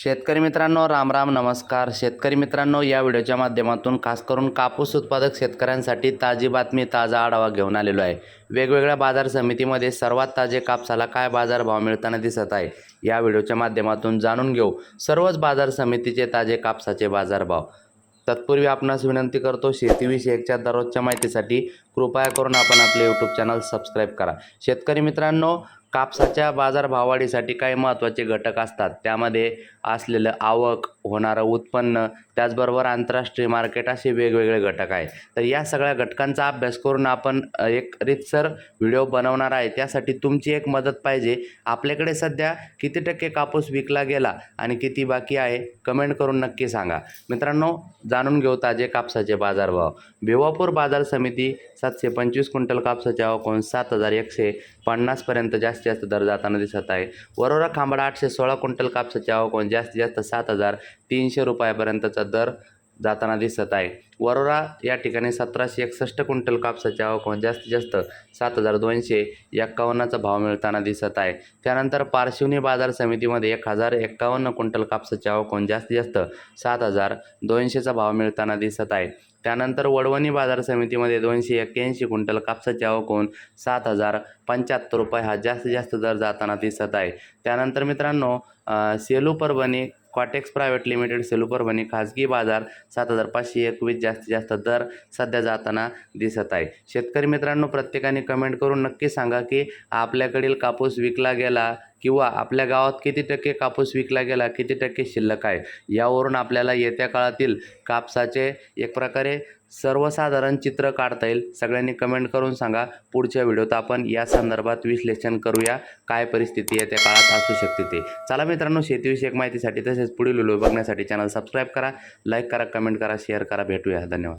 शेतकरी मित्रांनो राम राम नमस्कार. शेतकरी मित्रांनो या व्हिडिओच्या माध्यमातून खास करून कापूस उत्पादक शेतकऱ्यांसाठी ताजी बातमी ताजा आढावा घेऊन आलेलो आहे. वेगवेगळ्या बाजार समितीमध्ये सर्वात ताजे कापसाला काय बाजारभाव मिळताना दिसत आहे या व्हिडिओच्या माध्यमातून जाणून घेऊ. सर्वच बाजार समितीचे ताजे कापसाचे बाजारभाव. तत्पूर्वी आपणास विनंती करतो शेतीविषयकच्या दररोजच्या माहितीसाठी कृपया करून आपण आपले यूट्यूब चॅनल सबस्क्राईब करा. शेतकरी मित्रांनो कापसाच्या बाजारभाववाढीसाठी काही महत्त्वाचे घटक असतात. त्यामध्ये असलेलं आवक होणारं उत्पन्न त्याचबरोबर आंतरराष्ट्रीय मार्केट असे वेगवेगळे घटक आहे तर या सगळ्या घटकांचा अभ्यास करून आपण एक रितसर व्हिडिओ बनवणार आहे. त्यासाठी तुमची एक मदत पाहिजे. आपल्याकडे सध्या किती टक्के कापूस विकला गेला आणि किती बाकी आहे कमेंट करून नक्की सांगा. मित्रांनो जाणून घेऊ ताजे कापसाचे बाजारभाव. भिवापूर बाजार समिती सातशे पंचवीस क्विंटल कापसाच्या आवक सात हजार एकशे पन्नासपर्यंत जास्तीत जास्त दर जाताना दिसत आहे. वरोरा खांबाडा आठशे सोळा क्विंटल कापसाच्या आवक जास्तीत जास्त सात हजार तीनशे रुपयापर्यंतचा दर जाताना दिसत आहे. वरोरा या ठिकाणी सतराशे एकसष्ट क्विंटल कापसाचे आवक म्हणजे जास्तीत जास्त सात हजार दोनशे एक्कावन्नचा भाव मिळताना दिसत आहे. त्यानंतर पारशिवनी बाजार समितीमध्ये एक हजार एक्कावन्न क्विंटल कापसाचे आवक म्हणजे जास्तीत जास्त सात हजार दोनशेचा भाव मिळताना दिसत आहे. त्यानंतर वडवणी बाजार समितीमध्ये दोनशे एक्क्याऐंशी क्विंटल कापसाची आवक होऊन सात हजार पंच्याहत्तर रुपये हा जास्तीत जास्त दर जाताना दिसत आहे. त्यानंतर मित्रांनो Selu Parbhani Quatex private limited Selu Parbhani खाजगी बाजार सात हजार पाचशे एकवीस जास्तीत जास्त दर सध्या जाताना दिसत आहे. शेतकरी मित्रांनो प्रत्येकाने कमेंट करून नक्की सांगा की आपल्याकडील कापूस विकला गेला किंवा आपल्या गावात किती टक्के कापूस विकला गेला किती टक्के शिल्लक आहे यावरून आपल्याला येत्या काळातील कापसाचे एक प्रकारे सर्वसाधारण चित्र काढता येईल. सगळ्यांनी कमेंट करून सांगा. पुढच्या व्हिडिओत आपण या संदर्भात विश्लेषण करूया. काय परिस्थिती येत्या काळात असू शकते ते. चला मित्रांनो शेतीविषयक माहितीसाठी तसेच पुढील व्हिडिओ बघण्यासाठी चॅनल सबस्क्राईब करा. लाईक करा कमेंट करा शेअर करा. भेटूया. धन्यवाद.